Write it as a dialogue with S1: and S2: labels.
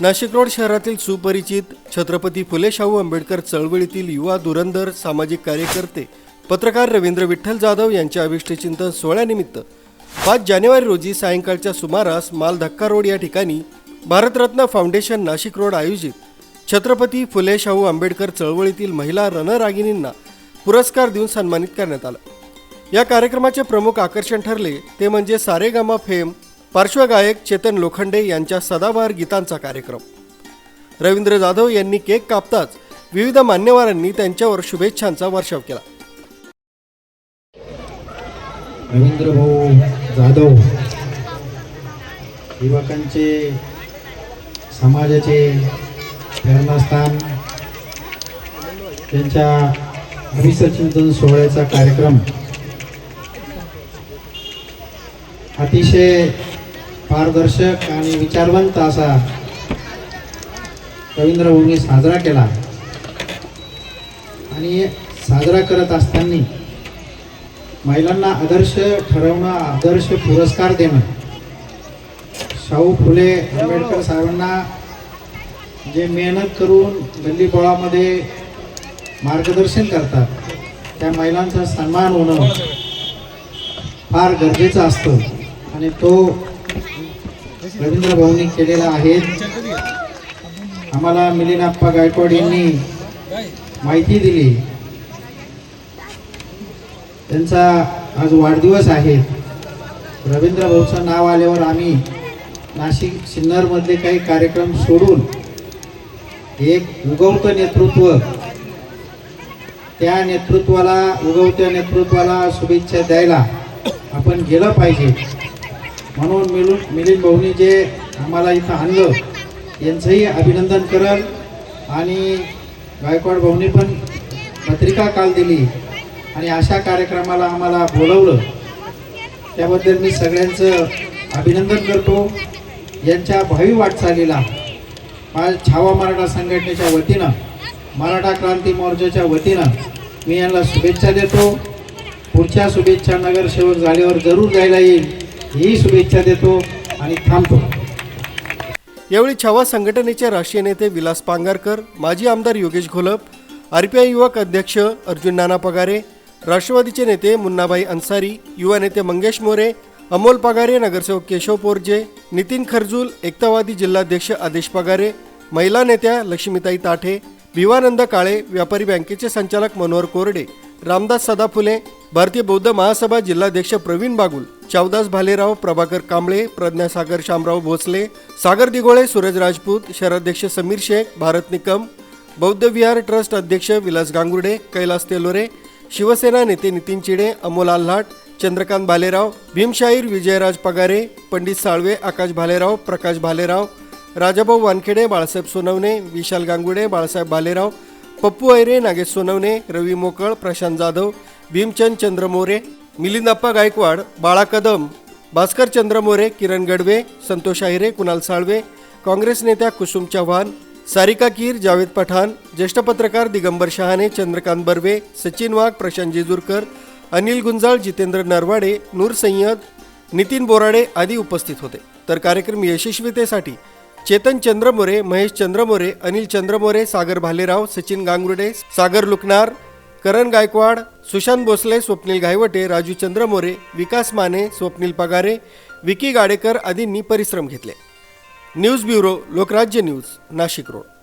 S1: Nashik road शहरातील सुपरिचित छत्रपती फुले शाहू आंबेडकर चळवळीतील युवा धुरंधर सामाजिक कार्यकर्ते पत्रकार रवींद्र विठ्ठल जाधव यांच्या अभिष्टचिंतन सोहळ्यानिमित्त पाच जानेवारी रोजी सायंकाळच्या सुमारास माल धक्का रोड या ठिकाणी भारतरत्न फाउंडेशन नाशिक रोड आयोजित छत्रपती फुले शाहू आंबेडकर चळवळीतील महिला रणरागिणींना पुरस्कार देऊन सन्मानित करण्यात आलं. या कार्यक्रमाचे प्रमुख आकर्षण ठरले ते म्हणजे सारेगामा फेम पार्श्वगायक चेतन लोखंडे यांच्या सदाबहार गीतांचा कार्यक्रम. रवींद्र जाधव यांनी केक कापताच विविध मान्यवरांनी त्यांच्यावर शुभेच्छांचा वर्षाव केला.
S2: रवींद्र भाऊ जाधव युवकांचे समाजाचे प्रेरणास्थान त्यांच्या अभिसचिंतन सोहळ्याचा कार्यक्रम. अतिशय पारदर्शक आणि विचारवंत असा रवींद्र साजरा केला. आणि साजरा करत असताना महिलांना आदर्श ठरवणं आदर्श पुरस्कार देणं. शाहू फुले आंबेडकर साहेबांना जे मेहनत करून गल्लीबोळामध्ये मार्गदर्शन करतात त्या महिलांचा सन्मान होणं फार गरजेचं असतं. आणि तो रवींद्र भाऊंनी केलेला आहे. आम्हाला मिलिनाप्पा गायकवाड यांनी माहिती दिली. त्यांचा आज वाढदिवस आहे. रवींद्र भाऊचं नाव आल्यावर आम्ही नाशिक सिन्नरमधले काही कार्यक्रम सोडून एक उगवतं नेतृत्व त्या नेतृत्वाला उगवत्या नेतृत्वाला शुभेच्छा द्यायला आपण गेलं पाहिजे. म्हणून मिलून मिलिंद भाऊनी जे आम्हाला इथं आणलं यांचंही अभिनंदन करल आणि गायकवाड भाऊनी पण पत्रिका काल दिली. आणि अशा कार्यक्रमाला आम्हाला बोलवलं. त्याबद्दल मी सगळ्यांचं अभिनंदन करतो. यांच्या भावी वाटचालीला छावा मराठा संघटनेच्या वतीनं मराठा क्रांती मोर्चाच्या वतीनं मी यांना शुभेच्छा देतो. पुढच्या शुभेच्छा नगरसेवक झाल्यावर जरूर द्यायला येईल. ही शुभेच्छा देतो आणि थांबतो.
S1: यावेळी छावा संघटनेचे राष्ट्रीय नेते विलास पांगारकर माजी आमदार योगेश घोलप आरपीआय युवक अध्यक्ष अर्जुन नाना पगारे राष्ट्रवादीचे नेते मुन्नाबाई अन्सारी युवा नेते मंगेश मोरे अमोल पगारे नगरसेवक केशव पोरजे नितीन खरजूल एकतावादी जिल्हाध्यक्ष आदेश पगारे महिला नेत्या लक्ष्मीताई ताठे भिवानंद काळे व्यापारी बँकेचे संचालक मनोहर कोरडे रामदास सदाफुले भारतीय बौद्ध महासभा जिल्हाध्यक्ष प्रवीण बागुल शावदास भालेराव प्रभाकर कांबळे प्रज्ञासागर शामराव भोसले सागर दिगोळे सूरज राजपूत शहराध्यक्ष समीर शेख भारत निकम बौद्ध विहार ट्रस्ट अध्यक्ष विलास गांगुर्डे कैलास तेलोरे शिवसेना नेते नितीन चिडे अमोल आल्हाट चंद्रकांत भालेराव भीमशाहीर विजयराज पगारे पंडित साळवे आकाश भालेराव प्रकाश भालेराव राजाभाऊ वानखेडे बाळासाहेब सोनवणे विशाल गांगुडे बाळासाहेब भालेराव पप्पू ऐरे नागेश सोनवणे रवी मोकळ प्रशांत जाधव भीमचंद चंद्रमोरे मिलिंदाप्पा गायकवाड बाळा कदम भास्कर चंद्रमोरे किरण गडवे संतोष आहिरे कुणाल साळवे काँग्रेस नेत्या कुसुम चव्हाण सारिका कीर जावेद पठाण ज्येष्ठ पत्रकार दिगंबर शहाणे चंद्रकांत बर्वे सचिन वाघ प्रशांत जेजूरकर अनिल गुंजाळ जितेंद्र नरवाडे नूर सय्यद नितीन बोराडे आदी उपस्थित होते. तर कार्यक्रम यशस्वीतेसाठी चेतन चंद्रमोरे महेश चंद्रमोरे अनिल चंद्रमोरे सागर भालेराव सचिन गांगुर्डे सागर लुकनार करण गायकवाड सुशांत भोसले स्वप्नील घायवटे राजू चंद्रमोरे विकास माने स्वप्नील पगारे विकी गाडेकर आदींनी परिश्रम घेतले. News bureau Lokrajya news Nashik road.